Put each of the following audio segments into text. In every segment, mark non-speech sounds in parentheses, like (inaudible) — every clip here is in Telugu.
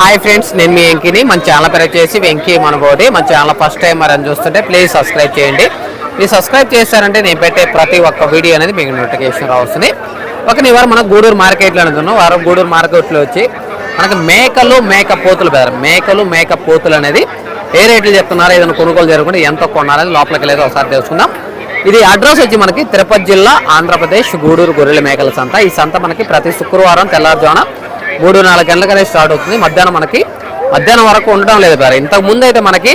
హాయ్ ఫ్రెండ్స్ నేను మీ వెంకీని. మన ఛానల్ పేరు వచ్చేసి వెంకీ మనబోడి మన ఛానల్ ఫస్ట్ టైం మరి అని చూస్తుంటే ప్లీజ్ సబ్స్క్రైబ్ చేయండి. మీరు సబ్స్క్రైబ్ చేశారంటే నేను పెట్టే ప్రతి ఒక్క వీడియో అనేది మీకు నోటిఫికేషన్ రావస్తుంది. ఒక వారం మనం గూడూరు మార్కెట్లో అనుకున్నాం వారం గూడూరు మార్కెట్లో వచ్చి మనకు మేకలు మేక పోతులు బెదర్ మేకలు మేక పోతులు అనేది ఏ రేట్లు చెప్తున్నారో? ఏదైనా కొనుగోలు జరగకుండా ఎంత కొనాలని లోపలికి వెళ్ళేది ఒకసారి తెలుసుకుందాం. ఇది అడ్రస్ వచ్చి మనకి తిరుపతి జిల్లా ఆంధ్రప్రదేశ్ గూడూరు గొర్రెల మేకల సంత. ఈ సంత మనకి ప్రతి శుక్రవారం తెల్లారుజామున మూడు నాలుగు గంటలకనే స్టార్ట్ అవుతుంది. మధ్యాహ్నం మనకి మధ్యాహ్నం వరకు ఉండడం లేదు బారు ఇంతకు ముందు అయితే మనకి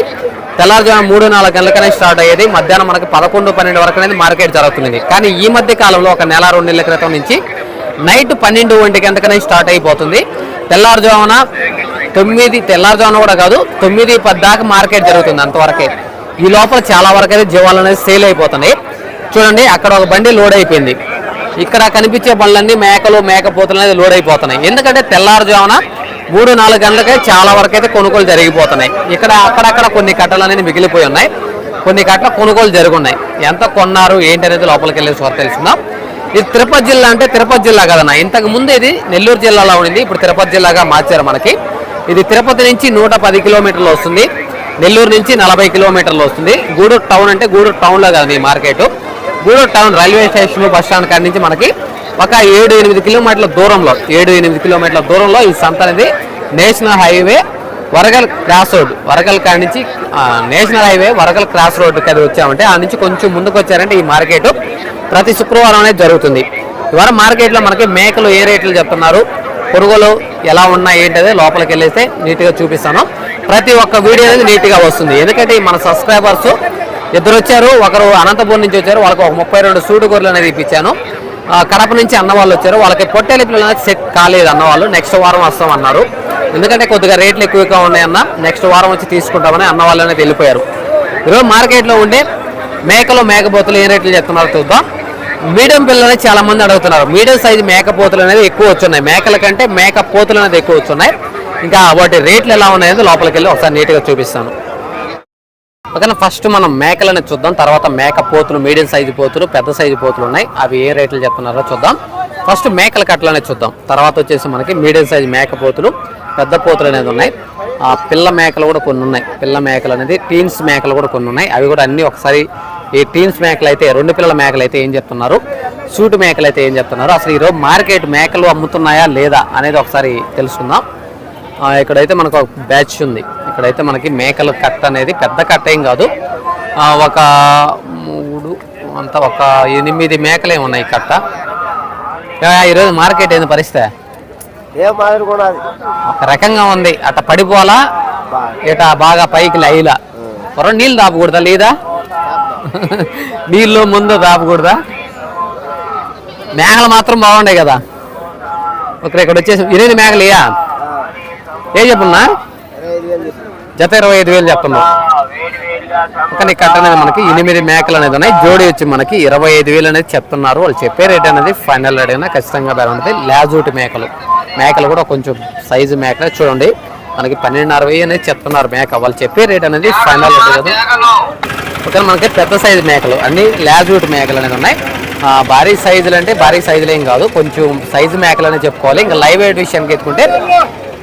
తెల్లారుజామున మూడు నాలుగు గంటలకనే స్టార్ట్ అయ్యేది. మధ్యాహ్నం మనకి పదకొండు పన్నెండు వరకు అనేది మార్కెట్ జరుగుతుంది కానీ ఈ మధ్య కాలంలో ఒక నెల రెండు నెలల క్రితం నుంచి నైట్ పన్నెండు ఒంటి గంటకనే స్టార్ట్ అయిపోతుంది. తెల్లారుజామున తొమ్మిది తెల్లారుజామున కూడా కాదు తొమ్మిది పది దాకా మార్కెట్ జరుగుతుంది అంతవరకే. ఈ లోపల చాలా వరకు అయితే జీవాలు అనేది సేల్ అయిపోతున్నాయి. చూడండి అక్కడ ఒక బండి లోడ్ అయిపోయింది. ఇక్కడ కనిపించే బండ్లన్నీ మేకలు మేకపోతులు అనేది లోడ్ అయిపోతున్నాయి ఎందుకంటే తెల్లారుజామున మూడు నాలుగు గంటలకే చాలా వరకు అయితే కొనుగోలు జరిగిపోతున్నాయి. ఇక్కడ అక్కడక్కడ కొన్ని కట్టలు అనేది మిగిలిపోయి ఉన్నాయి. కొన్ని కట్టల కొనుగోలు జరుగున్నాయి. ఎంత కొన్నారు ఏంటి అనేది లోపలికి వెళ్ళేసి వరకు తెలుసుకుందాం. ఇది తిరుపతి జిల్లా అంటే తిరుపతి జిల్లా కదన్నా. ఇంతకు ముందు ఇది నెల్లూరు జిల్లాలో ఉండింది. ఇప్పుడు తిరుపతి జిల్లాగా మార్చారు మనకి. ఇది తిరుపతి నుంచి నూట పది కిలోమీటర్లు వస్తుంది. నెల్లూరు నుంచి నలభై కిలోమీటర్లు వస్తుంది. గూడూరు టౌన్ అంటే గూడూరు టౌన్లో కదా ఈ market. Gudur town railway station bus stand కాడి నుంచి మనకి ఒక ఏడు ఎనిమిది కిలోమీటర్ల దూరంలో ఏడు ఎనిమిది కిలోమీటర్ల దూరంలో ఈ సంత అనేది national highway Varagal cross road. Varagal కాడి నుంచి national highway Varagal cross road అది వచ్చామంటే ఆ నుంచి కొంచెం ముందుకు వచ్చారంటే ఈ మార్కెట్ ప్రతి శుక్రవారం అనేది జరుగుతుంది. ఇవాళ మార్కెట్లో మనకి మేకలు ఏ రేట్లు చెప్తున్నారు? పురుగులు ఎలా ఉన్నాయి ఏంటది లోపలికి వెళ్ళేస్తే నీట్గా చూపిస్తాను. ప్రతి ఒక్క వీడియో అనేది నీట్గా వస్తుంది. ఎందుకంటే మన సబ్స్క్రైబర్స్ ఇద్దరు వచ్చారు. ఒకరు అనంతపురం నుంచి వచ్చారు. వాళ్ళకి ఒక ముప్పై రెండు సూడు గొర్రెలు అనేది ఇప్పించాను. ఆ, కడప నుంచి అన్నవాళ్ళు వచ్చారు. వాళ్ళకి పొట్టేలి పిల్లలు అనేది సెట్ కాలేదు అన్నవాళ్ళు నెక్స్ట్ వారం వస్తాం అన్నారు. ఎందుకంటే కొద్దిగా రేట్లు ఎక్కువగా ఉన్నాయన్న నెక్స్ట్ వారం వచ్చి తీసుకుంటామని అన్నవాళ్ళు అనేది వెళ్ళిపోయారు. ఈరోజు మార్కెట్లో ఉండే మేకలు మేకపోతులు ఏ రేట్లు చెప్తున్నారో చూద్దాం. మీడియం పిల్లలు చాలా మంది అడుగుతున్నారు. మీడియం సైజు మేకపోతులు అనేది ఎక్కువ వచ్చున్నాయి. మేకల కంటే మేకపోతులు అనేది ఎక్కువ వచ్చున్నాయి. ఇంకా వాటి రేట్లు ఎలా ఉన్నాయో లోపలికి వెళ్ళి ఒకసారి నీట్గా చూపిస్తాను. ఓకేనా? ఫస్ట్ మనం మేకలని చూద్దాం. తర్వాత మేక పోతులు మీడియం సైజు పోతులు పెద్ద సైజు పోతులు ఉన్నాయి. అవి ఏ రేట్లు చెప్తున్నారో చూద్దాం. ఫస్ట్ మేకల కట్టలనే చూద్దాం. తర్వాత వచ్చేసి మనకి మీడియం సైజు మేక పోతులు పెద్ద పోతులు అనేది ఉన్నాయి. ఆ పిల్ల మేకలు కూడా కొన్ని ఉన్నాయి. పిల్ల మేకలు అనేది టీన్స్ మేకలు కూడా కొన్ని ఉన్నాయి. అవి కూడా అన్ని ఒకసారి ఈ టీన్స్ మేకలు అయితే రెండు పిల్లల మేకలు అయితే ఏం చెప్తున్నారు? సూటు మేకలు అయితే ఏం చెప్తున్నారు? అసలు ఈరోజు మార్కెట్ మేకలు అమ్ముతున్నాయా లేదా అనేది ఒకసారి తెలుసుకుందాం. ఇక్కడైతే మనకు ఒక బ్యాచ్ ఉంది. ఇక్కడైతే మనకి మేకల కట్ట అనేది పెద్ద కట్ట ఏం కాదు. ఒక మూడు అంతా ఒక ఎనిమిది మేకలే ఉన్నాయి కట్ట. ఈరోజు మార్కెట్ ఏంది పరిస్థితి? ఏ మాదిరి కూడా అది. ఒక రకంగా ఉంది. అట్ట పడిపోవాలా? ఇట బాగా పైకి లైలా పొర నీళ్ళు దాపకూడదా లేదా? నీళ్ళు ముందు దాపకూడదా మేకలు మాత్రం బాగుండే కదా. ఒక ఇక్కడ వచ్చేసి ఎనిమిది మేకలు ఇయా ఏం చెప్పున్నా? జత ఇరవై ఐదు వేలు చెప్తున్నాం. కానీ కట్ట అనేది మనకి ఎనిమిది మేకలు అనేది ఉన్నాయి. జోడి వచ్చి మనకి ఇరవై ఐదు వేలు అనేది చెప్తున్నారు. వాళ్ళు చెప్పే రేట్ అనేది ఫైనల్ రేట్ అయినా ఖచ్చితంగా ధర ఉంటుంది లాజూటి మేకలు. మేకలు కూడా కొంచెం సైజు మేకలే. చూడండి మనకి పన్నెండు అరవై అనేది చెప్తున్నారు మేక. వాళ్ళు చెప్పే రేట్ అనేది ఫైనల్ ఉంటుంది కదా. ఓకే మనకి పెద్ద సైజు మేకలు. అన్ని లాజూట్ మేకలు అనేది ఉన్నాయి. భారీ సైజులు అంటే భారీ సైజులు ఏం కాదు. కొంచెం సైజు మేకలు అనేది చెప్పుకోవాలి. ఇంకా లైవ్ వెయిట్ విషయానికి ఎత్తుకుంటే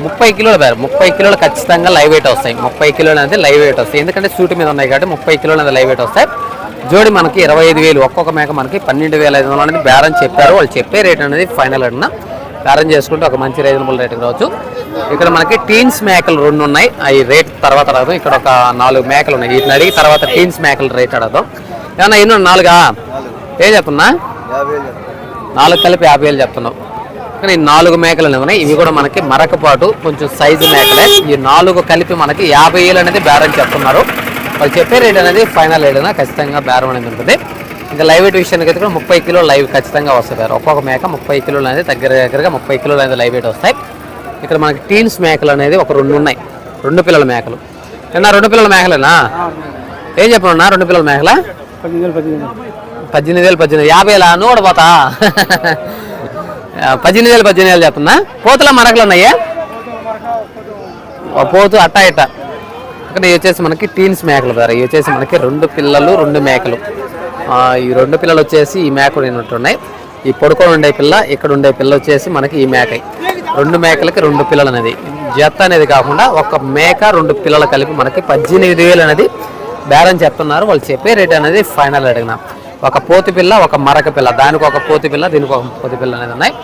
ముప్పై కిలోలు బేరు ముప్పై కిలోలు ఖచ్చితంగా లైవ్ వెయిట్ వస్తాయి. ముప్పై కిలోలు అనేది లైవ్ వెయిట్ వస్తాయి. ఎందుకంటే సూట్ మీద ఉన్నాయి కాబట్టి ముప్పై కిలోలు అనేది లైవ్ వెయిట్ వస్తాయి. జోడి మనకి ఇరవై ఐదు వేలు ఒక్కొక్క మేక మనకి పన్నెండు వేల ఐదు వందలు అనేది బేరం చెప్పారు. వాళ్ళు చెప్పే రేట్ అనేది ఫైనల్ అడిగిన బేరం చేసుకుంటే ఒక మంచి రీజనబుల్ రేట్ రావచ్చు ఇక్కడ మనకి టీన్స్ మేకలు రెండు ఉన్నాయి. అవి రేట్ తర్వాత రాదు ఇక్కడ ఒక నాలుగు మేకలు ఉన్నాయి. వీటిని అడిగి తర్వాత టీన్స్ మేకలు రేట్ అడదాం ఏమన్నా ఎన్నో నాలుగా? ఏం చెప్తున్నా. నాలుగు కలిపి యాభై వేలు చెప్తున్నాం కానీ నాలుగు మేకలు అనేవి ఉన్నాయి. ఇవి కూడా మనకి మరకపాటు కొంచెం సైజు మేకలే. ఈ నాలుగు కలిపి మనకి యాభై వేలు అనేది బేరం చెప్తున్నారు. వాళ్ళు చెప్పే రేట్ అనేది ఫైనల్ రేట్ అయినా ఖచ్చితంగా బేరం అనేది ఉంటుంది. ఇంకా లైవ్ వెయిట్ విషయానికి అయితే కూడా ముప్పై కిలో లైవ్ ఖచ్చితంగా వస్తుంది ఒక్కొక్క మేక ముప్పై కిలోలు అనేది దగ్గర దగ్గరగా ముప్పై కిలోలు అనేది లైవ్ వెయిట్ వస్తాయి. ఇక్కడ మనకి టీన్స్ మేకలు అనేది ఒక రెండు ఉన్నాయి. రెండు పిల్లల మేకలు. ఏనా రెండు పిల్లల మేకలేనా? ఏం చెప్పనున్నా రెండు పిల్లల మేకలా? పద్దెనిమిది వేలు పద్దెనిమిది యాభై వేల? పోతా పద్దెనిమిది వేలు పద్దెనిమిది వేలు చెప్తుందా పోతుల మరకలు ఉన్నాయా? పోతు అట్ట ఇట్ట. ఇక్కడ ఇవి వచ్చేసి మనకి టీన్స్ మేకలు ద్వారా ఇవి వచ్చేసి మనకి రెండు పిల్లలు రెండు మేకలు. ఈ రెండు పిల్లలు వచ్చేసి ఈ మేకలు ఉన్నట్టున్నాయి ఈ పొడుకొని ఉండే పిల్ల ఇక్కడ ఉండే పిల్ల వచ్చేసి మనకి ఈ మేక. రెండు మేకలకి రెండు పిల్లలు అనేది. జత అనేది కాకుండా ఒక మేక రెండు పిల్లలు కలిపి మనకి పద్దెనిమిది వేలు అనేది బేరం చెప్తున్నారు. వాళ్ళు చెప్పే రేట్ అనేది ఫైనల్ అడిగినా. ఒక పోతి పిల్ల ఒక మరక పిల్ల. దానికి ఒక పోతి పిల్ల దీనికి ఒక పోతి పిల్ల అనేది ఉన్నాయి.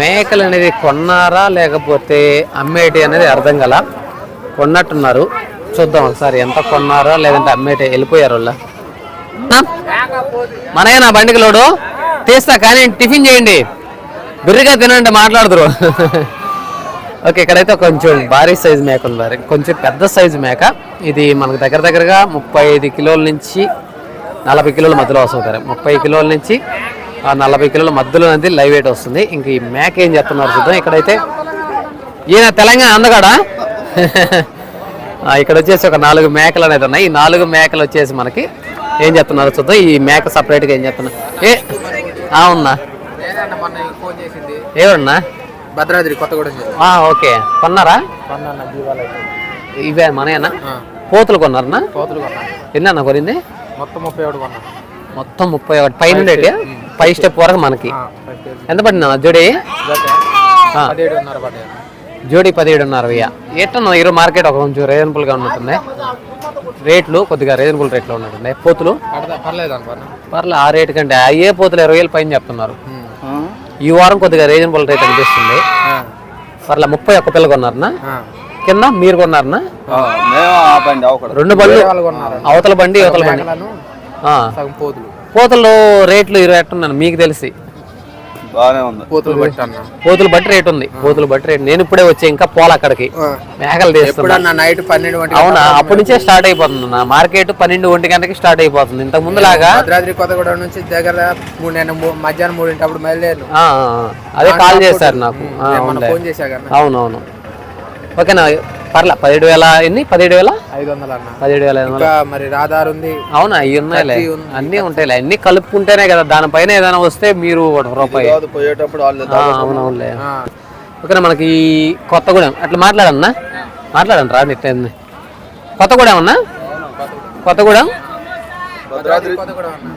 మేకలు అనేది కొన్నారా లేకపోతే అమ్మేటి అనేది అర్థం గల కొన్నట్టున్నారు. చూద్దాం ఒకసారి ఎంత కొన్నారా లేదంటే అమ్మేటి వెళ్ళిపోయారు వాళ్ళ. నా బండికి లోడు? తీస్తా కానీ టిఫిన్ చేయండి. బిర్రిగా తినండి మాట్లాడుతురు (laughs) ఓకే ఇక్కడైతే కొంచెం భారీ సైజు మేక ఉంది కొంచెం పెద్ద సైజు మేక. ఇది మనకు దగ్గర దగ్గరగా ముప్పై ఐదు కిలోల నుంచి నలభై కిలోల మధ్యలో వస్తుంది ముప్పై కిలోల నుంచి ఆ నలభై కిలోల మధ్యలో అనేది లైవ్ వెయిట్ వస్తుంది. ఇంక ఈ మేక ఏం చెప్తున్నారు చూద్దాం. ఇక్కడైతే ఈయన తెలంగాణ అందగాడా? ఇక్కడ వచ్చేసి ఒక నాలుగు మేకలు అనేది ఉన్నాయి. ఈ నాలుగు మేకలు వచ్చేసి మనకి ఏం చెప్తున్నారు చూద్దాం. ఈ మేక సపరేట్గా ఏం చెప్తున్నా ఏ అవునా ఏమన్నా భద్రాద్రి కొత్తగూడెం ఓకే. కొన్నారా. ఇవే మనయేనా? ఆ, పోతులు కొన్నారనా కోతులు కొన్నాను ఎన్న కొనింది? మొత్తం ముప్పై ఒకటి కొన్నాను. మొత్తం ముప్పై ఒకటి. పై స్టెప్. వరకు మనకి. ఎంత పడింది అన్న? జోడి? జోడి పదిహేడున్నర వెయ్యి. ఎట్లా ఈరోజు మార్కెట్ ఒక కొంచెం రీజనబుల్గా ఉన్నట్టుంది. రేట్లు కొద్దిగా రీజనబుల్ రేట్లో ఉన్నట్టుంది. పోతులు? పర్లేదు ఆ రేటు కంటే. ఏ పోతులు ఇరవై వేలు పైన చెప్తున్నారు. ఈ వారం కొద్దిగా రీజనబుల్ రేట్ అనిపిస్తుంది. పర్లే ముప్పై ఒక్క పిల్ల కొన్నారనా కింద మీరు కొన్నారనా? రెండు బండ్లు. అవతల బండి అవతల బండి. పోతులు. రేట్లు ఇరవై ఎట్టున్నాను మీకు తెలిసి. బాగానే ఉంది. పోతులు బట్టి అన్న పోతులు బట్టి రేట్ ఉంది పోతులు బట్టి రేట్. నేను ఇప్పుడే వచ్చే ఇంకా పోల అక్కడికి. మేకలు తీస్తున్నా. నైట్ పన్నెండు అవునా? అప్పటి నుంచే స్టార్ట్ అయిపోతుంది నా మార్కెట్ పన్నెండు ఒంటి గంటకి స్టార్ట్ అయిపోతుంది. ఇంతకు ముందు లాగా భద్రాద్రి కొత్తగూడెం నుంచి దగ్గర మధ్యాహ్నం మూడింటి అప్పుడు బయలుదేరు ఆ, ఆ, ఆ. అదే కాల్ చేశారు నాకు. ఫోన్ చేశా కదా అవునవును. ఓకేనా? పర్లే పదిహేడు వేల ఎన్ని? పదిహేడు వేల ఐదు వందలు అన్న పదిహేడు వేల ఐదు వందలు. మరి రాధార్ ఉంది. అవునా? అవి ఉన్నాయిలే. ఉంది. అన్నీ ఉంటాయిలే. అన్ని కలుపుకుంటేనే కదా దానిపైన ఏదైనా వస్తే మీరు ఒక రూపాయి. పోయేటప్పుడు అవునవునులే. ఓకేనా మనకి ఈ కొత్తగూడెం అట్లా మాట్లాడన్నా? మాట్లాడండి రా నిత్యం కొత్తగూడెం అన్నా? కొత్తగూడెం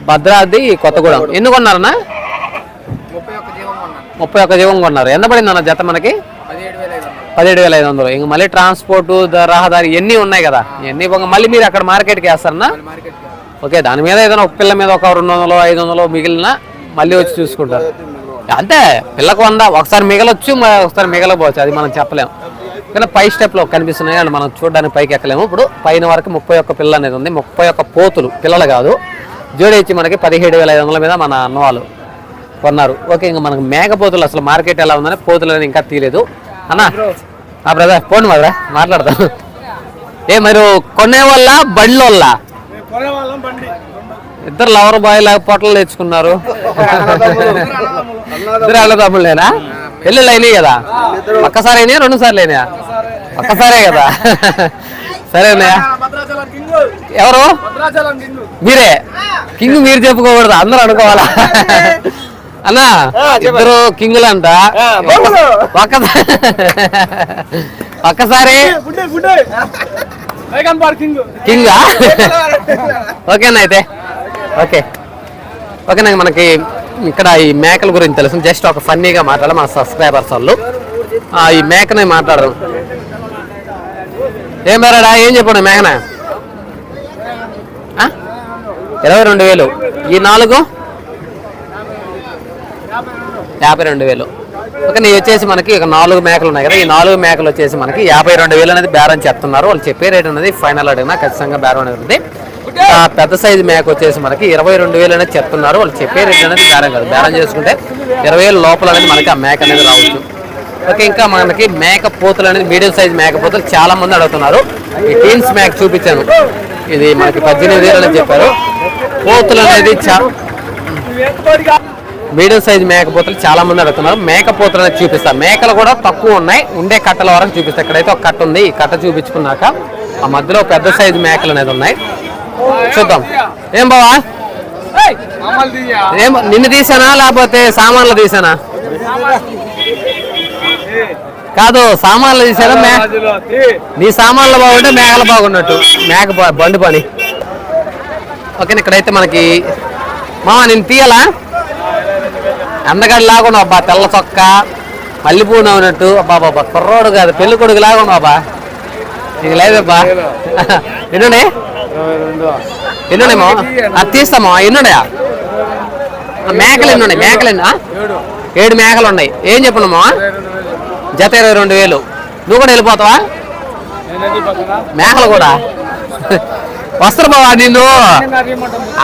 భద్రాద్రి. కొత్తగూడెం ఎన్ని కొన్నారన్నా? ముప్పై ఒక్క జీవం కొన్నారు. ఎంత పడింది అన్న జత మనకి? పదిహేడు వేల ఐదు వందలు. ఇంక మళ్ళీ ట్రాన్స్పోర్ట్ రహదారి ఇవన్నీ ఉన్నాయి కదా? ఇవన్నీ మళ్ళీ మీరు అక్కడ మార్కెట్కి వేస్తారన్నా? ఓకే దాని మీద ఏదైనా ఒక పిల్ల మీద ఒక రెండు వందలు ఐదు వందలు మిగిలిన మళ్ళీ వచ్చి చూసుకుంటారు. అంతే పిల్లకు వంద ఒకసారి మిగలొచ్చు ఒకసారి మిగలపోవచ్చు అది మనం చెప్పలేము కానీ పై స్టెప్లో కనిపిస్తున్నాయి కానీ మనం చూడడానికి పైకి ఎక్కలేము ఇప్పుడు పైన వరకు ముప్పై ఒక్క పిల్ల అనేది ఉంది. ముప్పై ఒక్క పోతులు పిల్లలు కాదు. జోడి ఇచ్చి మనకి పదిహేడు వేల ఐదు వందల మీద మన అన్న వాళ్ళు కొన్నారు. ఓకే ఇంకా మనకు మేకపోతులు అసలు మార్కెట్ ఎలా ఉందని పోతులు అనేది ఇంకా తీయలేదు. అన్నా ఆ బ్రదర్ పోండి మదరా మాట్లాడదాం. ఏ మీరు కొనే వాళ్ళ బండ్ల ఇద్దరు లవర్ బాయ్ లాగా పొట్టలు తెచ్చుకున్నారు. ఇద్దరు అన్నదమ్ములేనా? పెళ్ళిళ్ళు అయినాయి కదా? ఒక్కసారి అయినాయా రెండు సార్లు అయినాయా? ఒక్కసారే కదా? సరేనా ఎవరు? మీరే. కింగ్ మీరు చెప్పుకోకూడదు అందరూ అనుకోవాలా? అన్నా ఇద్దరు కింగులు అంట ఒక్కసారి కింగా ఓకేనా అయితే ఓకే ఓకేనా మనకి ఇక్కడ ఈ మేకల గురించి తెలుసు జస్ట్ ఒక ఫన్నీగా మాట్లాడాలి మన సబ్స్క్రైబర్స్ వాళ్ళు ఆ, ఈ మేకనే మాట్లాడదాం ఏం మేరాడా ఏం చెప్పండి మేకన? ఇరవై రెండు వేలు ఈ నాలుగు యాభై రెండు వేలు. ఓకే నీ వచ్చేసి మనకి ఒక నాలుగు మేకలు ఉన్నాయి కదా ఈ నాలుగు మేకలు వచ్చేసి మనకి యాభై రెండు వేలు అనేది బేరం చెప్తున్నారు. వాళ్ళు చెప్పే రేట్ అనేది ఫైనల్ అడిగినా ఖచ్చితంగా బేరం అనేది ఉంది. ఆ పెద్ద సైజు మేక వచ్చేసి మనకి ఇరవై రెండు వేలు అనేది చెప్తున్నారు. వాళ్ళు చెప్పే రేట్ అనేది బేరం కాదు. బేరం చేసుకుంటే ఇరవై వేలు లోపల అనేది మనకి ఆ మేక అనేది రావచ్చు. ఓకే ఇంకా మనకి మేక పోతులు అనేది మీడియం సైజ్ మేక పోతులు చాలా మంది అడుగుతున్నారు. ఈ టీన్స్ మేక చూపించాను. ఇది మనకి పద్దెనిమిది వేలు అని చెప్పారు. పోతులు అనేది చాలా మీడియం సైజ్ మేకపోతలు చాలా మంది అడుగుతున్నారు. మేకపోతలు అనేది చూపిస్తా. మేకలు కూడా తక్కువ ఉన్నాయి. ఉండే కట్టల వరకు చూపిస్తా. ఇక్కడైతే ఒక కట్ట ఉంది. ఈ కట్ట చూపించుకున్నాక ఆ మధ్యలో పెద్ద సైజు మేకలు అనేది ఉన్నాయి. చూద్దాం. ఏం బావా? ఏం నిన్ను తీసానా? లేకపోతే సామాన్లు తీసానా? కాదు సామాన్లు తీసారా మే నీ సామాన్లు బాగుంటే మేకలు బాగున్నట్టు. మేక బండి పని. ఓకే ఇక్కడైతే మనకి మామ నేను తీయాలా? అందగడి లాగా అబ్బా తెల్ల చొక్క మల్లెపూ అబ్బా బాబా కుర్రోడు కాదు పెళ్ళి కొడుకు లాగా ఉంది బాబా. నీకు లేదబ్బా. (laughs) ఎన్నునే ఎన్నునేమో అది తీస్తామా ఎన్నున్నాయా మేకలు ఎన్ని మేకలు ఎన్ని ఏడు మేకలు ఉన్నాయి. ఏం చెప్పనమ్మా జత ఇరవై రెండు వేలు. నువ్వు కూడా వెళ్ళిపోతావా? మేకలు కూడా? (laughs) వస్తారు బావా నిన్ను.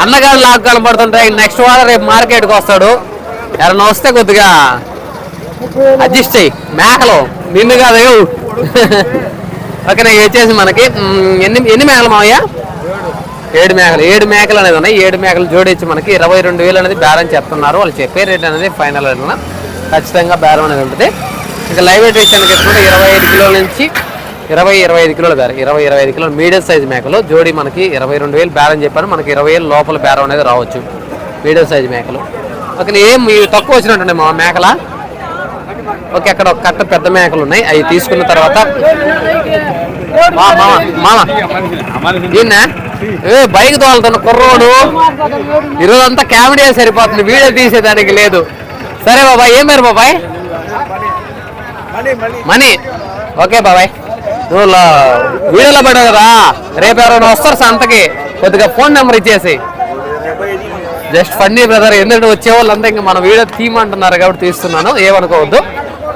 అన్నగారు లాక్ కనబడుతుంటాయి నెక్స్ట్ వారం రేపు మార్కెట్కి వస్తాడు. ఎవరన్నా వస్తే కొద్దిగా. అడ్జస్ట్ అయ్యి మేకలు. నిన్ను కాదు ఓకే నాకు వచ్చేసి మనకి ఎన్ని ఎన్ని మేకలు మావయ్య? ఏడు మేకలు. ఏడు మేకలు అనేది ఉన్నాయి. ఏడు మేకలు జోడించి మనకి ఇరవై రెండు వేలు అనేది బేరం చెప్తున్నారు. వాళ్ళు చెప్పే రేట్ అనేది ఫైనల్ రేట్ ఖచ్చితంగా బేరం అనేది ఉంటుంది. ఇంకా లైవ్ వెయిట్ విషయానికి ఎత్తుకుంటే ఇరవై ఐదు కిలోల నుంచి ఇరవై ఇరవై ఐదు కిలోలు బేరం ఇరవై ఇరవై ఐదు కిలోలు మీడియం సైజ్ మేకలు జోడి మనకి ఇరవై రెండు వేలు బేరం చెప్పాను మనకి ఇరవై వేలు లోపల బేరం అనేది రావచ్చు. మీడియం సైజ్ మేకలు. ఓకే ఏం తక్కువ వచ్చినట్టుండే మా మేకల? ఓకే అక్కడ ఒక కట్ట పెద్ద మేకలు ఉన్నాయి. అవి తీసుకున్న తర్వాత మా ఏ బైక్ తోలుతున్న కుర్రోడు. ఈరోజు అంతా కామెడీ సరిపోతుంది. వీడియో తీసేదానికి లేదు. సరే బాబాయ్ ఏం పేరు బాబాయ్? మనీ ఓకే బాబాయ్. నువ్వు వీడియోలో పడవు కదా. రేపు ఎవరైనా వస్తారు సంతకి కొద్దిగా ఫోన్ నెంబర్ ఇచ్చేసి. జస్ట్ ఫన్నీ బ్రదర్ ఎందుకంటే వచ్చే వాళ్ళంతా ఇంకా మన వీడియో థీమ్ అంటున్నారు కాబట్టి తీస్తున్నాను ఏమనుకోవద్దు.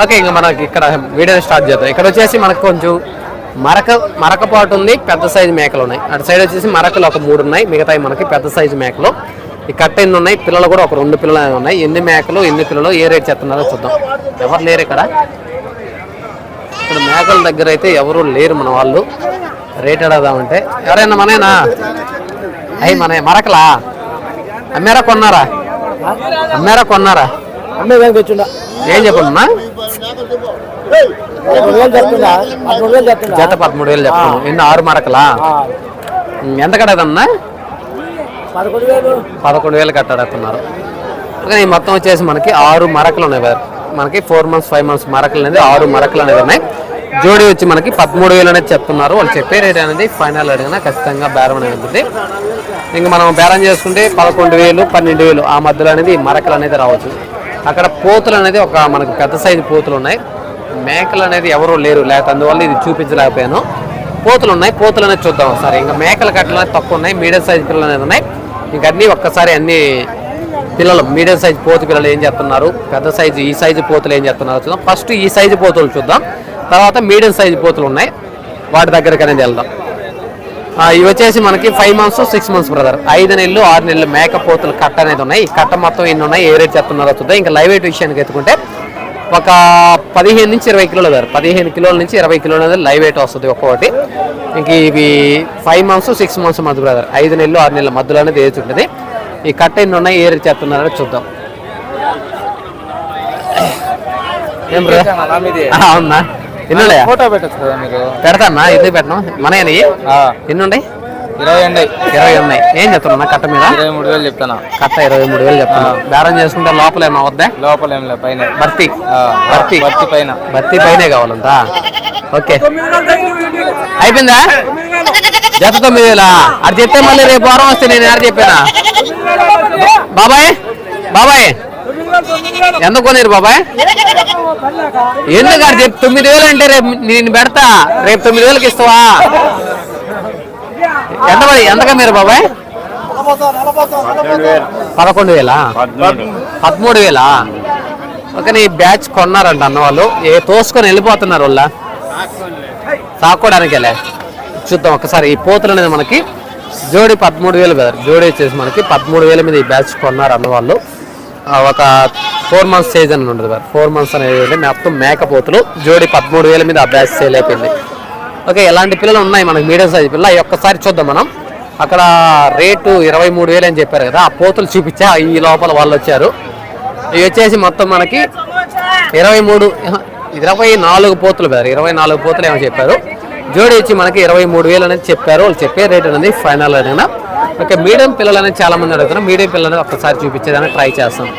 ఓకే ఇంకా మనకి ఇక్కడ వీడియోని స్టార్ట్ చేద్దాం. ఇక్కడ వచ్చేసి మనకు కొంచెం మరక మరకపాటు ఉంది పెద్ద సైజు మేకలు ఉన్నాయి. అటు సైడ్ వచ్చేసి మరకలు ఒక మూడు ఉన్నాయి మిగతాయి మనకి పెద్ద సైజు మేకలు. ఈ కట్ట ఎన్ని ఉన్నాయి? పిల్లలు కూడా ఒక రెండు పిల్లలు ఉన్నాయి. ఎన్ని మేకలు ఎన్ని పిల్లలు ఏ రేట్ చేస్తున్నారో చూద్దాం. ఎవరు లేరు ఇక్కడ? ఇక్కడ మేకల దగ్గర అయితే ఎవరు లేరు మన వాళ్ళు. రేట్ అడగదామంటే. ఎవరైనా మనేనా అయ్యి మన మరకలా? అమ్మారా కొన్నారా? అమ్మారా కొన్నారా? అమ్మే దానికి వచ్చిండా ఏం చెప్పన్నా జత పదమూడు వేలు చెప్పాను. ఎన్ని ఆరు మరకలా? ఎంత కడదన్నా పదకొండు వేలు. కట్టడుతున్నారు కానీ ఈ మొత్తం వచ్చేసి మనకి ఆరు మరకలు ఉన్నాయి. మనకి ఫోర్ మంత్స్ ఫైవ్ మంత్స్ మరకలు అనేది ఆరు మరకలు అనేది ఉన్నాయి. జోడి వచ్చి మనకి పదమూడు వేలు అనేది చెప్తున్నారు. వాళ్ళు చెప్పే రేట్ అనేది ఫైనల్ అడిగినా ఖచ్చితంగా బేరం అనేది ఉంటుంది ఇంకా మనం బేరం చేసుకుంటే పదకొండు వేలు పన్నెండు వేలు ఆ మధ్యలో అనేది మరకలు అనేది రావచ్చు. అక్కడ పోతులు అనేది ఒక మనకి పెద్ద సైజు పోతులు ఉన్నాయి. మేకలు అనేది ఎవరూ లేరు. లేకపోతే అందువల్ల ఇది చూపించలేకపోయాను. పోతులు ఉన్నాయి. పోతులు అనేది చూద్దాం ఒకసారి. ఇంకా మేకల కట్టలు అనేది తక్కువ ఉన్నాయి. మీడియం సైజ్ పిల్లలు అనేది ఉన్నాయి. ఇంకా అన్నీ ఒక్కసారి అన్ని పిల్లలు మీడియం సైజ్ పోతు పిల్లలు ఏం చేస్తున్నారు? పెద్ద సైజు ఈ సైజు పోతులు ఏం చేస్తున్నారు? చూద్దాం. ఫస్ట్ ఈ సైజు పోతులు చూద్దాం. తర్వాత మీడియం సైజు పోతులు ఉన్నాయి. వాటి దగ్గరికి అనేది వెళ్దాం ఇవి వచ్చేసి మనకి five months six months brother ఐదు నెలలు ఆరు నెలలు మేక పోతులు కట్ట అనేది ఉన్నాయి. ఈ కట్ట మొత్తం ఎన్ని ఉన్నాయి ఏ రేట్ చెప్తున్నారో చూద్దాం. ఇంకా లైవ్ వెయిట్ విషయానికి ఎత్తుకుంటే ఒక పదిహేను నుంచి ఇరవై కిలోలు బ్రదర్ పదిహేను కిలోల నుంచి ఇరవై కిలోలు అనేది లైవ్ వెయిట్ వస్తుంది ఒక్కొక్కటి. ఇంక ఇవి ఫైవ్ మంత్స్ సిక్స్ మంత్స్ మధ్య బ్రదర్ ఐదు నెలలు ఆరు నెలల మధ్యలో అనేది ఏజ్ ఉంటుంది. ఈ కట్ట ఎన్ని ఉన్నాయి ఏ రేట్ చెప్తున్నారో చూద్దాం. ఏం బ్రదర్ అవునా? ఎన్ని ఉన్నాయా ఫోటో పెట్టచ్చు కదా మీరు. పెడతానా ఎందుకు పెట్టను? మన ఎన్ని ఉన్నాయి ఇరవై అండి ఇరవై ఉన్నాయి. ఏం చెప్తున్నా కట్ట మీద? ఇరవై మూడు వేలు చెప్తాను? కట్ట ఇరవై మూడు వేలు చెప్తున్నా బేరం చేసుకుంటే లోపల ఏమన్నా వద్దా? లోపల ఏం లేదు పైన. భర్తీ. భర్తీ. భర్తీ పైన. భర్తీ పైనే కావాలంతా ఓకే. అయిపోయిందా? జత తొమ్మిది వేలా? అది చెప్తే మళ్ళీ రేపు వారం వస్తే నేను ఎవరు చెప్పానా? బాబాయ్ బాబాయ్. ఎంత కొనేరు బాబాయ్? ఎందుకు అది రేపు తొమ్మిది వేలు అంటే రేపు నేను పెడతా. రేపు తొమ్మిది వేలకి ఇస్తావా? ఎంత ఎంతగా మీరు బాబాయ్? పదకొండు వేలా? పదమూడు వేలా? ఓకే నీ బ్యాచ్ కొన్నారంట అన్న వాళ్ళు ఏ తోసుకొని వెళ్ళిపోతున్నారు వాళ్ళ? సాక్కోవడానికి వెళ్ళే. చూద్దాం ఒకసారి ఈ పోతులు అనేది మనకి జోడి పదమూడు వేలు కదా. జోడి వచ్చేసి మనకి పదమూడు వేల మీద ఈ బ్యాచ్ కొన్నారు అన్న వాళ్ళు ఒక ఫోర్ మంత్స్ స్టేజ్ అని ఉండదు మరి ఫోర్ మంత్స్ అనేది మొత్తం మేకపోతులు. జోడి పదమూడు వేల మీద అభ్యాస చేయలేకపోయింది. సేల్ అయిపోయింది ఓకే ఎలాంటి పిల్లలు ఉన్నాయి మనకి మీడియం సైజ్ పిల్ల ఒక్కసారి చూద్దాం మనం. అక్కడ రేటు ఇరవై మూడు వేలు అని చెప్పారు కదా ఆ పోతులు చూపించా ఈ లోపల వాళ్ళు వచ్చారు. ఇవి వచ్చేసి మొత్తం మనకి ఇరవై మూడు ఇరవై నాలుగు పోతులు పేరు ఇరవై నాలుగు పోతులు ఏమో చెప్పారు. జోడి వచ్చి మనకి ఇరవై మూడు వేలు అనేది చెప్పారు. వాళ్ళు చెప్పే రేట్ అనేది ఫైనల్ అనేది ఓకే మీడియం పిల్లలు అనేది చాలా మంది అడుగుతున్నారు. మీడియం పిల్లలు ఒకసారి చూపించేదాన్ని ట్రై చేస్తాం.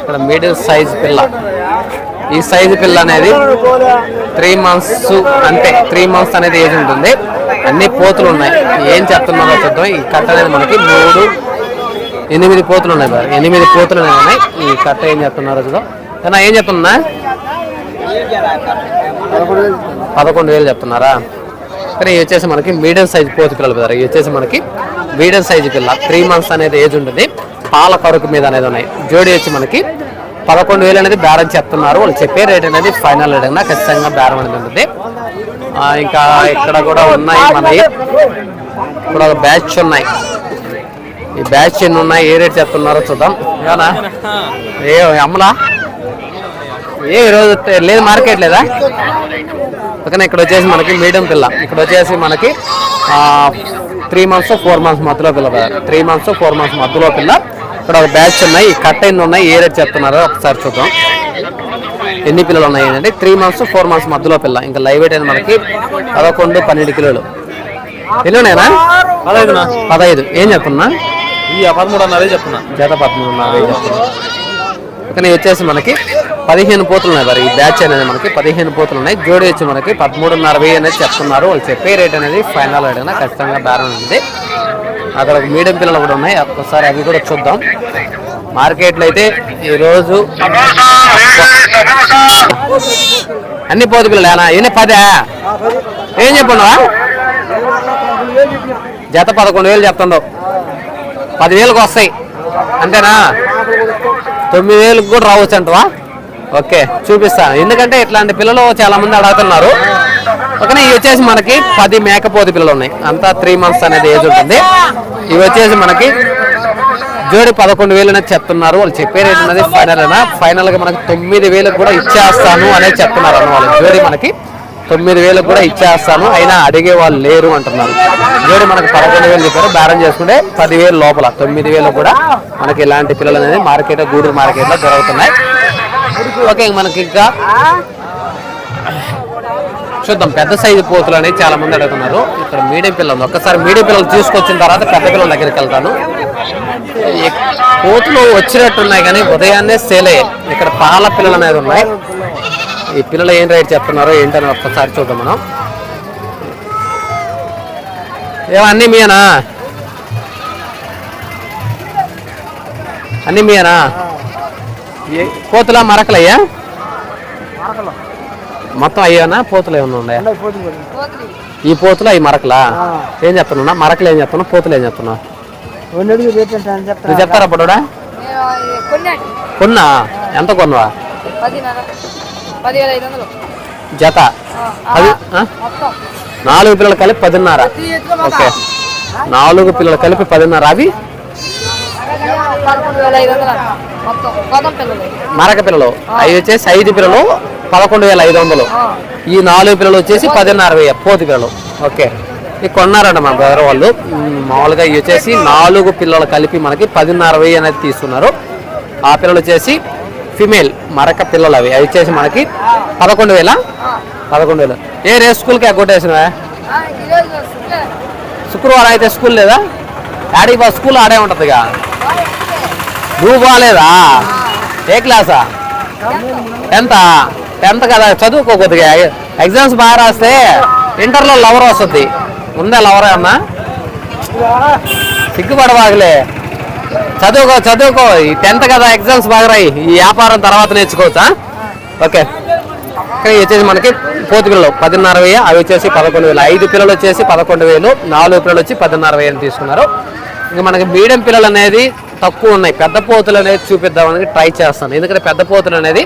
ఇక్కడ మీడియం సైజ్ పిల్ల. ఈ సైజు పిల్ల అనేది త్రీ మంత్స్ అంతే త్రీ మంత్స్ అనేది ఏజ్ ఉంటుంది. అన్ని పోతులు ఉన్నాయి. ఏం చెప్తున్నారో చూద్దాం. ఈ కట్ట అనేది మనకి మూడు ఎనిమిది పోతులు ఉన్నాయి బాగా. ఎనిమిది పోతులు అనేవి ఉన్నాయి. ఈ కట్ట ఏం చెప్తున్నారో చూద్దాం. కానీ ఏం చెప్తున్నా? పదకొండు వేలు చెప్తున్నారా? కానీ ఇవి వచ్చేసి మనకి మీడియం సైజ్ పోతు పిల్లలు కదా. ఇవి వచ్చేసి మనకి మీడియం సైజు పిల్ల. త్రీ మంత్స్ అనేది ఏజ్ ఉంటుంది. పాల కరుకు మీద అనేది ఉన్నాయి. జోడి వచ్చి మనకి పదకొండు వేలు అనేది బేరం చెప్తున్నారు. వాళ్ళు చెప్పే రేట్ అనేది ఫైనల్ రేట్ అయినా ఖచ్చితంగా బేరం అనేది ఉంటుంది. ఇంకా ఇక్కడ కూడా ఉన్నాయి మనకి ఇప్పుడు ఒక బ్యాచ్ ఉన్నాయి. ఈ బ్యాచ్ ఎన్ని ఉన్నాయి? ఏ రేట్ చెప్తున్నారో చూద్దాం. ఏ అమ్మలా? ఏ ఈరోజు లేదు మార్కెట్ లేదా? ఓకేనా ఇక్కడ వచ్చేసి మనకి మీడియం పిల్ల. ఇక్కడ వచ్చేసి మనకి త్రీ మంత్స్ ఫోర్ మంత్స్ మధ్యలో పిల్ల త్రీ మంత్స్ ఫోర్ మంత్స్ మధ్యలో పిల్ల. ఇక్కడ ఒక బ్యాచ్ ఉన్నాయి కట్ ఎన్ని ఉన్నాయి ఏ రేట్ చెప్తున్నారో ఒకసారి చూద్దాం. ఎన్ని పిల్లలు ఉన్నాయి అంటే త్రీ మంత్స్ ఫోర్ మంత్స్ మధ్యలో పిల్ల. ఇంకా లైవ్ వెయిట్ అనేది మనకి పదకొండు పన్నెండు కిలోలు. ఎల్లునేనా పదహైదునా పదహైదు ఏం చెప్తున్నా? ఈ పదమూడున్నరే చెప్తున్నా. జత పదమూడున్నర వెయ్యి చెప్తున్నా. కానీ ఇవి వచ్చేసి మనకి పదిహేను పోతులు ఉన్నాయి మరి. ఈ బ్యాచ్ అనేది మనకి పదిహేను పోతులు ఉన్నాయి జోడి వచ్చి మనకి పదమూడున్నర వెయ్యి అనేది చెప్తున్నారు. వాళ్ళు చెప్పే రేట్ అనేది ఫైనల్ రేట్ అయినా ఖచ్చితంగా బేరం ఉంది అక్కడ మీడియం పిల్లలు కూడా ఉన్నాయి. ఒక్కసారి అవి కూడా చూద్దాం. మార్కెట్లో అయితే ఈరోజు అన్ని పోతు పిల్లలేనా ఎన్ని పదే? ఏం చెప్పండు జత పదకొండు వేలు చెప్తుండవు పదివేలకు వస్తాయి. అంతేనా? తొమ్మిది వేలకు కూడా రావచ్చు అంటవా ఓకే చూపిస్తాను ఎందుకంటే ఇట్లాంటి పిల్లలు చాలా మంది అడుగుతున్నారు. ఓకేనా ఇవి వచ్చేసి మనకి పది మేకపోతి పిల్లలు ఉన్నాయి. అంతా త్రీ మంత్స్ అనేది ఏజ్ ఉంటుంది. ఇవి వచ్చేసి మనకి జోడి పదకొండు వేలు అనేది చెప్తున్నారు. వాళ్ళు చెప్పే రేట్ అనేది ఫైనల్ అయినా ఫైనల్గా మనకి తొమ్మిది వేలకు కూడా ఇచ్చేస్తాను అనేది చెప్తున్నారు అన్న వాళ్ళు. జోడి మనకి తొమ్మిది వేలకు కూడా ఇచ్చేస్తాను. అయినా అడిగే వాళ్ళు లేరు అంటున్నారు. జోడి మనకి పదకొండు వేలు చెప్పారు. బేరం చేసుకుంటే పదివేలు లోపల తొమ్మిది వేలు కూడా మనకి ఇలాంటి పిల్లలు అనేది మార్కెట్ గూడూరు మార్కెట్లో దొరుకుతున్నాయి. ఓకే మనకి ఇంకా చూద్దాం. పెద్ద సైజు పోతులు అనేది చాలా మంది అడుగుతున్నారు. ఇక్కడ మీడియం పిల్లలు ఒక్కసారి మీడియం పిల్లలు తీసుకొచ్చిన తర్వాత పెద్ద పిల్లల దగ్గరికి వెళ్తాను. పోతులు వచ్చినట్టున్నాయి కానీ ఉదయాన్నే సేల్. అయ్యాయి ఇక్కడ పాల పిల్లలు అనేది ఉన్నాయి. ఈ పిల్లలు ఏం రేట్ చెప్తున్నారో ఏంటని ఒక్కసారి చూద్దాం మనం. ఏమన్నీ మీనా అన్నీ మీయనా? కోతులా మరకలయ్యా? మొత్తం అయ్యానా పోతులు ఏమన్నా ఉన్నాయా? ఈ పోతులు అవి మరకలా? ఏం చెప్తున్నా మరకలు ఏం చెప్తున్నా పోతులు ఏం చెప్తున్నా నువ్వు చెప్తారా పొడవడా కొన్నా. ఎంత కొన్నవా? జత. నాలుగు పిల్లలు కలిపి పదిన్నర. ఓకే. నాలుగు పిల్లలు కలిపి పదిన్నర. అవి? మరక పిల్లలు. అవి వచ్చేసి ఐదు పిల్లలు పదకొండు వేల ఐదు వందలు. ఈ నాలుగు పిల్లలు వచ్చేసి పదిన్నర వెయ్యి పోతి పిల్లలు. ఓకే. ఇవి కొన్నారంట మా బ్రదర్ వాళ్ళు. మామూలుగా ఇవి వచ్చేసి నాలుగు పిల్లలు కలిపి మనకి పదిన్నర వెయ్యి అనేది తీసుకున్నారు ఆ పిల్లలు వచ్చేసి ఫిమేల్ మరక పిల్లలు అవి. అవి వచ్చేసి మనకి పదకొండు వేల పదకొండు వేలు. ఏ రే స్కూల్కి వస్తుంటే శుక్రవారం అయితే స్కూల్ లేదా? బా స్కూల్ ఆడే ఉంటుందిగా. నువ్వు బాగాలేదా ఏ క్లాసా? టెన్త్? టెన్త్ కదా చదువుకో కొద్దిగా. ఎగ్జామ్స్ బాగా రాస్తే ఇంటర్లో లవర్ వస్తుంది. ఉందా లవర్ అన్నా? సిగ్గుపడబాగలే చదువుకో చదువుకో. ఈ టెన్త్ కదా ఎగ్జామ్స్ బాగా రాయి. ఈ వ్యాపారం తర్వాత నేర్చుకోవచ్చా? ఓకే. ఇక్కడ వచ్చేసి మనకి పోతు పిల్లలు. పదిన్నర వెయ్యి అవి వచ్చేసి పదకొండు వేలు. ఐదు పిల్లలు వచ్చేసి పదకొండు వేలు నాలుగు పిల్లలు వచ్చి పదిన్నర వెయ్యి అని తీసుకున్నారు. ఇంకా మనకి మీడియం పిల్లలు అనేది తక్కువ ఉన్నాయి. పెద్ద పోతులు అనేది చూపిద్దామని ట్రై చేస్తాను. ఎందుకంటే పెద్ద పోతులు అనేది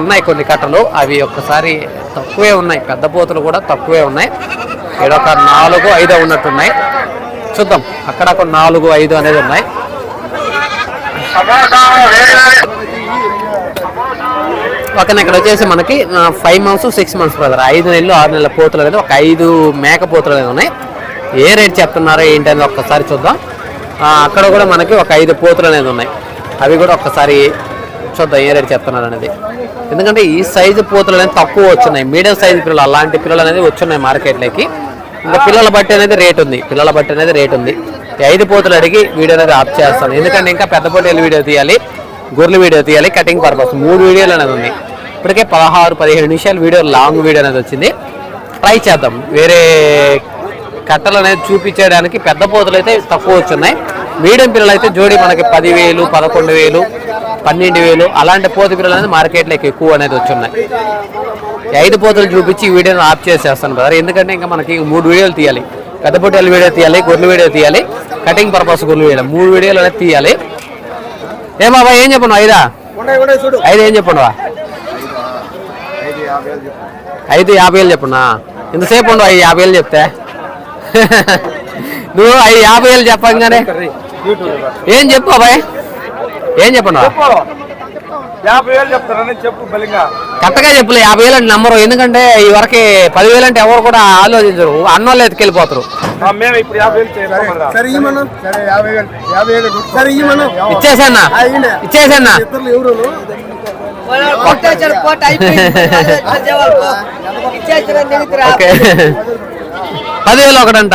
ఉన్నాయి కొన్ని కట్టలు. అవి ఒక్కసారి తక్కువే ఉన్నాయి. పెద్ద పోతులు కూడా తక్కువే ఉన్నాయి. ఒక నాలుగు ఐదు ఉన్నట్టున్నాయి. చూద్దాం. అక్కడ ఒక నాలుగు ఐదు అనేది ఉన్నాయి. పక్కన ఇక్కడ వచ్చేసి మనకి five months six months brother ఐదు నెలలు ఆరు నెలల పోతులు అనేది ఒక ఐదు మేక పోతులు అనేది ఉన్నాయి. ఏ రేట్ చెప్తున్నారో ఏంటి అనేది ఒక్కసారి చూద్దాం. అక్కడ కూడా మనకి ఒక ఐదు పోతులు అనేది ఉన్నాయి. అవి కూడా ఒక్కసారి చూద్దాం ఏ రేటు చెప్తున్నారు అనేది. ఎందుకంటే ఈ సైజు పోతులు అనేది తక్కువ వచ్చున్నాయి మీడియం సైజు పిల్లలు అలాంటి పిల్లలు అనేది వచ్చున్నాయి మార్కెట్లోకి. ఇంకా పిల్లల బట్టి అనేది రేట్ ఉంది. పిల్లల బట్టి అనేది రేట్ ఉంది. ఐదు పోతులు అడిగి వీడియో అనేది ఆఫ్ చేస్తాను. ఎందుకంటే ఇంకా పెద్ద పోటీలు వీడియో తీయాలి గొర్రెలు వీడియో తీయాలి కటింగ్ పర్పస్. మూడు వీడియోలు అనేది ఉంది ఇప్పటికే పదహారు పదిహేడు నిమిషాలు వీడియో లాంగ్ వీడియో అనేది వచ్చింది. ట్రై చేద్దాం. వేరే కట్టలు అనేది చూపించడానికి పెద్ద పోతులు అయితే తక్కువ వచ్చున్నాయి మీడియం పిల్లలు అయితే జోడి మనకి పదివేలు పదకొండు వేలు పన్నెండు వేలు అలాంటి పోతు పిల్లలు అనేది మార్కెట్లోకి ఎక్కువ అనేది వచ్చున్నాయి ఐదు పోతులు చూపించి ఈ వీడియోని ఆఫ్ చేసేస్తాను బ్రదర్ ఎందుకంటే ఇంకా మనకి మూడు వీడియోలు తీయాలి. పెద్ద పొట్టేల వీడియో తీయాలి గొర్రెల వీడియో తీయాలి కటింగ్ పర్పస్ గొర్రెల వీడియో మూడు వీడియోలు అనేది తీయాలి. ఏ బాబా ఏం చెప్పను ఐదా? ఐదు ఏం చెప్పండు ఐదు యాభై వేలు చెప్పున్నా ఇంతసేపు ఉండు ఐదు యాభై వేలు చెప్తే. (laughs) నువ్వు ఐదు యాభై వేలు చెప్పంగానే. ఏం చెప్పు బాబాయ్? ఏం చెప్పండు యాభై వేలు చెప్తారని చెప్పు బలింగా. కరెక్ట్గా చెప్పులే యాభై వేలు అంటే నంబరు ఎందుకంటే ఈ వరకు పదివేలు అంటే ఎవరు కూడా ఆలోచించరు. అన్నోళ్ళు ఎత్తుకెళ్ళిపోతారు. ఇచ్చేసన్నా ఇచ్చేసన్నా (laughs) ఓకే. పదివేలు ఒకటంట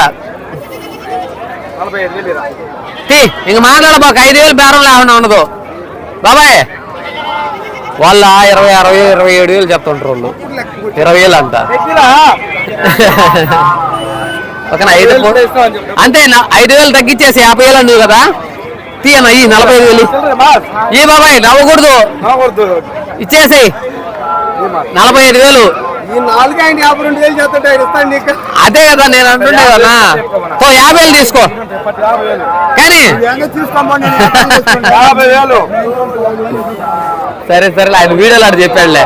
ఇంక మాట్లాడబాక ఐదు వేలు బేరం లేకుండా ఉండదు బాబాయ్ వాళ్ళ ఇరవై అరవై ఇరవై ఏడు వేలు చెప్తుంటారు వాళ్ళు ఇరవై వేలు అంట? ఓకేనా ఐదు. అంతే ఐదు వేలు తగ్గించేసి యాభై వేలు అండి కదా తీయన్న ఈ నలభై ఐదు వేలు. ఈ బాబాయ్ నవ్వకూడదు నవ్వకూడదు. ఇచ్చేసి నలభై ఐదు వేలు అదే కదా నేను అంటుండే కదా. తో యాభై వేలు తీసుకో. కానీ సరే సరే ఆయన వీడియోలో అటు చెప్పాడులే.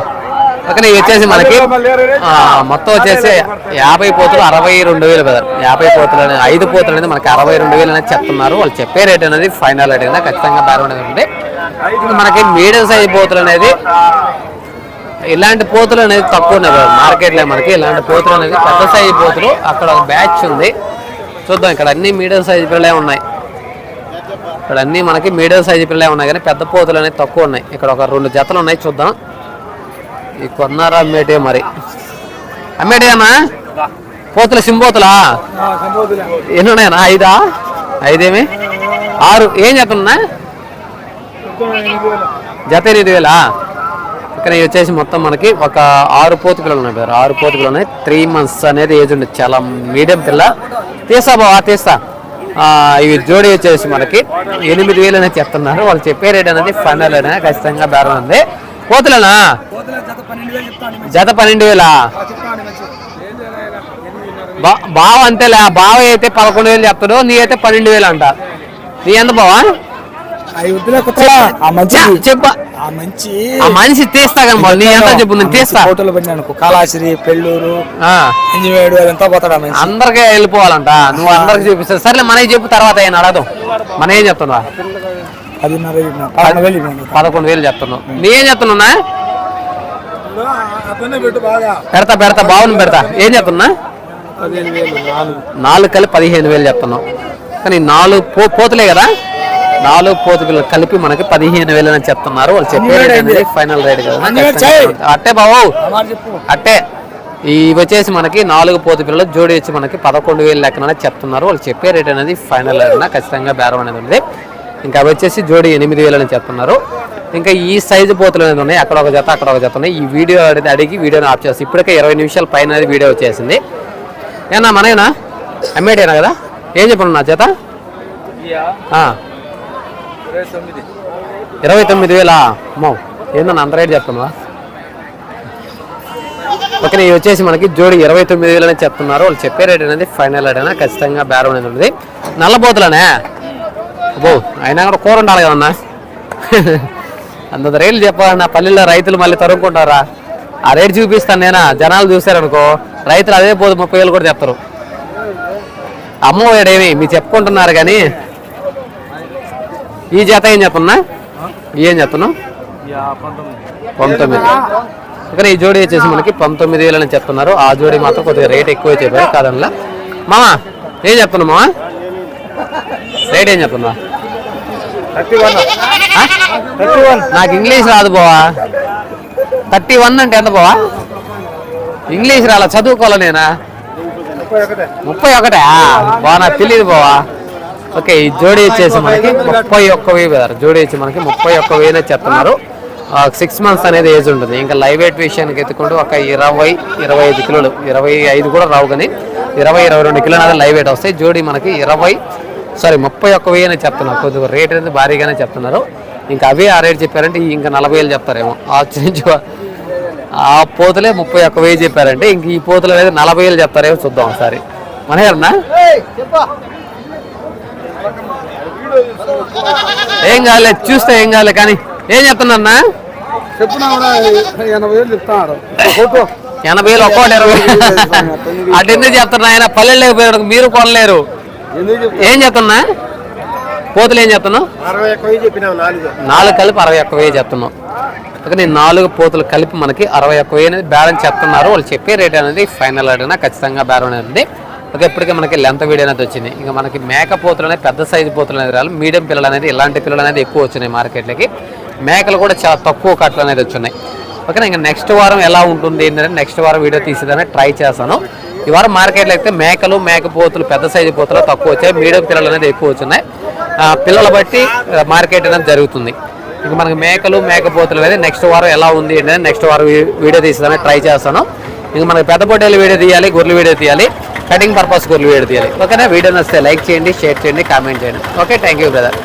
ఓకే వచ్చేసి మనకి ఆ, మొత్తం వచ్చేసి యాభై పోతులు అరవై రెండు వేలు కదా. యాభై పోతులు అనేది ఐదు పోతులు అనేది మనకి అరవై రెండు వేలు అనేది చెప్తున్నారు. వాళ్ళు చెప్పే రేట్ అనేది ఫైనల్ రేట్ అనేది ఖచ్చితంగా ఉంది. ఇంకా మనకి మీడియం సైజ్ పోతులు అనేది ఇలాంటి పోతులు అనేది తక్కువ ఉన్నాయి మార్కెట్లో మనకి ఇలాంటి పోతులు అనేది పెద్ద సైజు పోతులు. అక్కడ ఒక బ్యాచ్ ఉంది. చూద్దాం ఇక్కడ అన్ని మీడియం సైజు పిల్లలే ఉన్నాయి. ఇక్కడ అన్ని మనకి మీడియం సైజు పిల్లలే ఉన్నాయి కానీ పెద్ద పోతులు అనేవి తక్కువ ఉన్నాయి. ఇక్కడ ఒక రెండు జతలు ఉన్నాయి చూద్దాం. ఈ కొన్నారా అమ్మేటే మరి? అమ్మేటేనా పోతుల సింబోతులా? ఎన్ని ఉన్నాయన్నా? ఐదా? ఐదేమి? ఆరు. ఏం చెప్తున్నా జత ఎనిమిది వేలా? ఇక్కడ ఇవి వచ్చేసి మొత్తం మనకి ఒక ఆరు పోతు పిల్లలు ఉన్నాయి బ్రదర్. ఆరు పోతు పిల్లలు ఉన్నాయి. త్రీ మంత్స్ అనేది ఏజ్ ఉంది చాలా మీడియం పిల్ల. తీస్తా బావా తీస్తా. ఇవి జోడి వచ్చేసి మనకి ఎనిమిది వేలు అనేది చెప్తున్నారు. వాళ్ళు చెప్పే రేట్ అనేది ఫైనల్ రేట్ ఖచ్చితంగా బేరం ఉంది. పోతులేనా? జత పన్నెండు వేలా? బా- బావ అంతేలే. బావ అయితే పదకొండు వేలు చెప్తాడు నీ అయితే పన్నెండు వేలు అంట. నీ ఎంత బావా? చెప్ప. మంచి మనిషి తీస్తా కానీ ఎంత చెప్పు నేను తీస్తా. ఫోటోలు పెట్టినాను కాళాశ్రీ పెళ్ళూరు ఆ, ఇంజివేడు అదంతా పోతాడు అందరికీ వెళ్ళిపోవాలంట. నువ్వు అందరికి చూపిస్తావు సర్లే మనకి చెప్పు తర్వాత ఆయన అడగదు. మన ఏం చెప్తున్నా పదకొండు వేలు చెప్తున్నావు. నీ ఏం చెప్తున్నా పెడతా పెడతా బావుని పెడతా. ఏం చెప్తున్నా? నాలుగు కలిపి పదిహేను వేలు చెప్తున్నావు. కానీ నాలుగు పో పోతులే కదా? నాలుగు పోతు పిల్లలు కలిపి మనకి పదిహేను వేలు అని చెప్తున్నారు. వాళ్ళు చెప్పే రేట్ అనేది ఫైనల్ రేట్ కదా. అట్టే చెప్పు. అట్టే. ఇవి వచ్చేసి మనకి నాలుగు పోతు పిల్లలు జోడి వచ్చి మనకి పదకొండు వేలు లెక్కన చెప్తున్నారు. వాళ్ళు చెప్పే రేట్ అనేది ఫైనల్ రేట్ ఖచ్చితంగా బేరం అనేది ఉంది. ఇంకా అవి వచ్చేసి జోడి ఎనిమిది వేలు అని చెప్తున్నారు. ఇంకా ఈ సైజు పోతులు అనేది ఉన్నాయి. అక్కడ ఒక జత అక్కడ ఒక జత ఉన్నాయి. ఈ వీడియో అనేది అడిగి వీడియోని ఆఫ్ చేస్తాం ఇప్పటికే ఇరవై నిమిషాల పైన అనేది వీడియో వచ్చేసింది. ఏనా మనేనా అమ్మేటేనా కదా? ఏం చెప్పను నా చేత? ఇరవై తొమ్మిది వేలా? అమ్మో ఏందన్నా అంత రేట్ చెప్తున్నావా ఓకే ఇవి వచ్చేసి మనకి జోడి ఇరవై తొమ్మిది వేలు అనేది చెప్తున్నారు. వాళ్ళు చెప్పే రేట్ అనేది ఫైనల్ రేట్ అయినా ఖచ్చితంగా బేరం అనేది ఉంది నల్లబోతులనే అబ్బో అయినా కూడా కూర ఉండాలి కదన్నా? అంత రేట్లు చెప్పాలన్నా పల్లెల్లో రైతులు మళ్ళీ తరుముకుంటారా? ఆ రేట్ చూపిస్తాను నేనా? జనాలు చూసారనుకో రైతులు అదే పోదు ముప్పై వేలు కూడా చెప్తారు. అమ్మఒడేమి మీరు చెప్పుకుంటున్నారు కానీ ఈ జత ఏం చెప్తున్నా ఏం చెప్తున్నావు పంతొమ్మిది. ఇక్కడ ఈ జోడీ వచ్చేసి మనకి పంతొమ్మిది వేలు అని చెప్తున్నారు. ఆ జోడీ మాత్రం కొద్దిగా రేట్ ఎక్కువ చెప్పారు కాదనలా. మామా ఏం చెప్తున్నావు మామా? రేట్ ఏం చెప్తున్నా నాకు ఇంగ్లీష్ రాదు బావా. థర్టీ వన్ అంటే ఎంత బావా? ఇంగ్లీష్ రాలా చదువుకోవాలా నేనా? ముప్పై ఒకటే. ముప్పై ఒకటా బాగా నాకు తెలియదు బావా. ఓకే ఈ జోడీ వచ్చేసి మనకి ముప్పై ఒక్క వెయ్యి కదా. జోడీ వచ్చి మనకి ముప్పై ఒక్క వెయ్యి చెప్తున్నారు. సిక్స్ మంత్స్ అనేది ఏజ్ ఉంటుంది. ఇంకా లైవ్ వెయిట్ విషయానికి ఎత్తుకుంటూ ఒక ఇరవై ఇరవై ఐదు కిలోలు ఇరవై ఐదు కూడా రావు కానీ ఇరవై ఇరవై రెండు కిలోలు అనేది లైవ్ వెయిట్ వస్తాయి. జోడీ మనకి ఇరవై సారీ ముప్పై ఒక్క వెయ్యి అని చెప్తున్నారు. కొద్దిగా రేట్ అనేది భారీగానే చెప్తున్నారు. ఇంకా అవే ఆ రేట్ చెప్పారంటే ఇంకా నలభై వేలు చెప్తారేమో. ఆశ్చర్యించు ఆ పోతులే ముప్పై ఒక్క వెయ్యి చెప్పారంటే ఇంక ఈ పోతలు అనేది నలభై వేలు చెప్తారేమో చూద్దాం ఒకసారి. మన ఏం కాలే చూస్తే ఏం కాలే కానీ ఏం చెప్తున్నా చెప్పినా కూడా ఎనభై వేలు ఎనభై ఒక్కోటి ఇరవై అటు ఎందుకు చెప్తున్నా ఆయన? పల్లెలు లేకపోయాడు మీరు కొనలేరు. ఏం చెప్తున్నా? పోతులు ఏం చెప్తున్నావు? నాలుగు. నాలుగు కలిపి అరవై ఒక్క వెయ్యి చెప్తున్నాం అందుకని నాలుగు పోతులు కలిపి మనకి అరవై ఒక్క వెయ్యి అనేది బ్యాలెన్స్ చెప్తున్నారు. వాళ్ళు చెప్పే రేట్ అనేది ఫైనల్ అడిగినా ఖచ్చితంగా బేరం అనేది ఓకే ఇప్పటికే మనకి లెంత్ వీడియో అనేది వచ్చింది. ఇంకా మనకి మేక పోతులు అనేది పెద్ద సైజు పోతులు అనేది రాలి మీడియం పిల్లలు అనేది ఇలాంటి పిల్లలు అనేది ఎక్కువ వచ్చినాయి మార్కెట్లోకి మేకలు కూడా చాలా తక్కువ కట్టలు అనేది వచ్చినాయి. ఓకేనా ఇంకా నెక్స్ట్ వారం ఎలా ఉంటుంది ఏంటంటే నెక్స్ట్ వారం వీడియో తీసేదాన్ని ట్రై చేస్తాను. ఈ వారం మార్కెట్లో అయితే మేకలు మేకపోతులు పెద్ద సైజు పోతులు తక్కువ వచ్చాయి. మీడియం పిల్లలు అనేది ఎక్కువ వచ్చినాయి. పిల్లల బట్టి మార్కెట్ అనేది జరుగుతుంది. ఇంక మనకి మేకలు మేకపోతులు అనేది నెక్స్ట్ వారం ఎలా ఉంది ఏంటంటే నెక్స్ట్ వారం వీడియో తీసేదాన్ని ట్రై చేస్తాను. ఇంక మనకి పెద్ద పొట్టేలు వీడియో తీయాలి గొర్రెలు వీడియో తీయాలి. కటింగ్ పర్పస్ గొర్రెలు వీడియో తీయాలి. ఓకేనా? వీడియో నచ్చితే లైక్ చేయండి షేర్ చేయండి కామెంట్ చేయండి. Okay thank you brother